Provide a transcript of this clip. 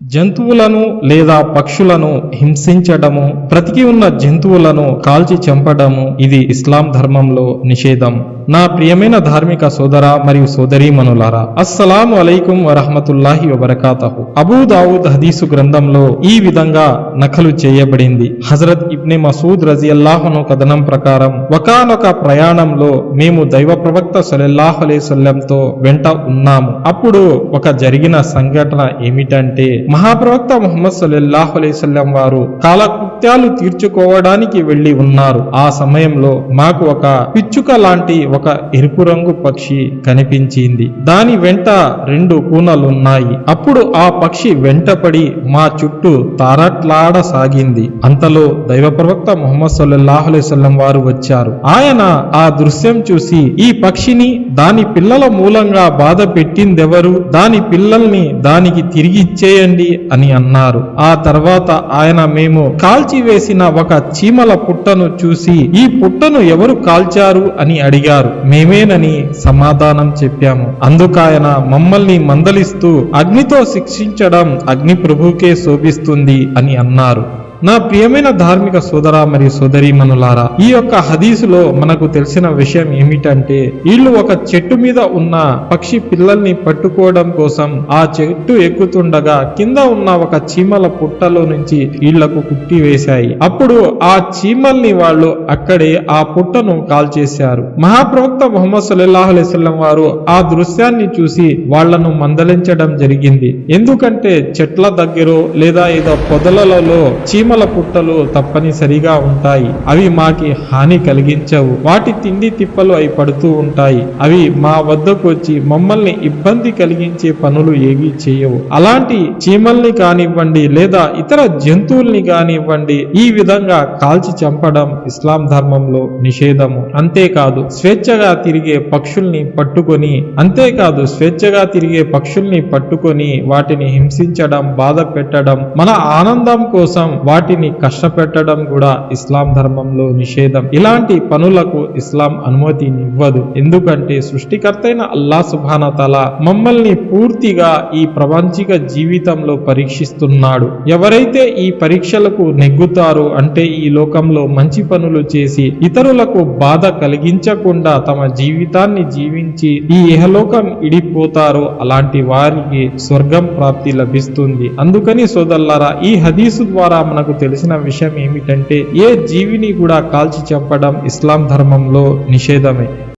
జంతువులను లేదా పక్షులను హింసించడము బ్రతికి ఉన్న జంతువులను కాల్చి చంపడము ఇది ఇస్లాం ధర్మంలో నిషేధం. నా ప్రియమైన ధార్మిక సోదర మరియు సోదరీమణులారా అస్సలాము అలైకుం వరహమతుల్లాహి వబర్కాతహు. అబూ దావుద్ హదీసు గ్రంథంలో ఈ విధంగా నకలు చేయబడింది. హజరత్ ఇబ్నె మసూద్ రజియల్లాహను కథనం ప్రకారం ఒకానొక ప్రయాణంలో మేము దైవ ప్రవక్త సలల్లాహు అలైవల్లంతో వెంట ఉన్నాము. అప్పుడు ఒక జరిగిన సంఘటన ఏమిటంటే మహాప్రవక్త ముహమ్మద్ సల్లల్లాహు అలైవల్లం వారు కాలకృత్యాలు తీర్చుకోవడానికి వెళ్ళి ఉన్నారు. ఆ సమయంలో మాకు ఒక పిచ్చుక లాంటి ఒక ఎరుపు రంగు పక్షి కనిపించింది. దాని వెంట రెండు కూనలున్నాయి. అప్పుడు ఆ పక్షి వెంటపడి మా చుట్టూ తారట్లాడసాగింది. అంతలో దైవ ప్రవక్త ముహమ్మద్ సల్లాహులేసల్లం వారు వచ్చారు. ఆయన ఆ దృశ్యం చూసి ఈ పక్షిని దాని పిల్లల మూలంగా బాధ పెట్టిందెవరు? దాని పిల్లల్ని దానికి తిరిగి ఇచ్చేయండి అని అన్నారు. ఆ తర్వాత ఆయన మేము కాల్చివేసిన ఒక చీమల పుట్టను చూసి ఈ పుట్టను ఎవరు కాల్చారు? అని అడిగారు. మేమేనని సమాధానం చెప్పాము. అందుకాయన మమ్మల్ని మందలిస్తూ అగ్నితో శిక్షించడం అగ్ని ప్రభుకే శోభిస్తుంది అని అన్నారు. నా ప్రియమైన ధార్మిక సోదర మరియు సోదరీమణులారా ఈ యొక్క హదీసులో మనకు తెలిసిన విషయం ఏమిటంటే వీళ్ళు ఒక చెట్టు మీద ఉన్న పక్షి పిల్లల్ని పట్టుకోవడం కోసం ఆ చెట్టు ఎక్కుతుండగా కింద ఉన్న ఒక చీమల పుట్టలో నుంచి వీళ్ళకు కుట్టి వేశాయి అప్పుడు ఆ చీమల్ని వాళ్ళు అక్కడే ఆ పుట్టను కాల్చేశారు. మహాప్రవక్త మొహమ్మద్ సల్లాహు అలైస్లం వారు ఆ దృశ్యాన్ని చూసి వాళ్ళను మందలించడం జరిగింది. ఎందుకంటే చెట్ల దగ్గర లేదా ఏదో పొదలలో చీమ చీమల పుట్టలు తప్పనిసరిగా ఉంటాయి. అవి మాకి హాని కలిగించవు. వాటి తిండి తిప్పలు అయి పడుతూ ఉంటాయి. అవి మా వద్దకు వచ్చి మమ్మల్ని ఇబ్బంది కలిగించే పనులు ఏవి చేయవు. అలాంటి చీమల్ని కానివ్వండి లేదా ఇతర జంతువుల్ని కానివ్వండి ఈ విధంగా కాల్చి చంపడం ఇస్లాం ధర్మంలో నిషేధము. అంతేకాదు స్వేచ్ఛగా తిరిగే పక్షుల్ని పట్టుకొని అంతేకాదు స్వేచ్ఛగా తిరిగే పక్షుల్ని పట్టుకొని వాటిని హింసించడం బాధ పెట్టడం మన ఆనందం కోసం వాటిని కష్టపెట్టడం కూడా ఇస్లాం ధర్మంలో నిషేధం. ఇలాంటి పనులకు ఇస్లాం అనుమతినివ్వదు. ఎందుకంటే సృష్టికర్తైన అల్లా సుభానతల మమ్మల్ని పూర్తిగా ఈ ప్రపంచిక జీవితంలో పరీక్షిస్తున్నాడు. ఎవరైతే ఈ పరీక్షలకు నెగ్గుతారో అంటే ఈ లోకంలో మంచి పనులు చేసి ఇతరులకు బాధ కలిగించకుండా తమ జీవితాన్ని జీవించి ఈ ఇహలోకం ఇడిపోతారో అలాంటి వారికి స్వర్గం ప్రాప్తి లభిస్తుంది. అందుకని సోదల్లారా ఈ హదీసు ద్వారా మనకు మనకు తెలిసిన విషయం ఏమిటంటే ఏ జీవిని కూడా కాల్చి చంపడం ఇస్లాం ధర్మంలో నిషేధమే.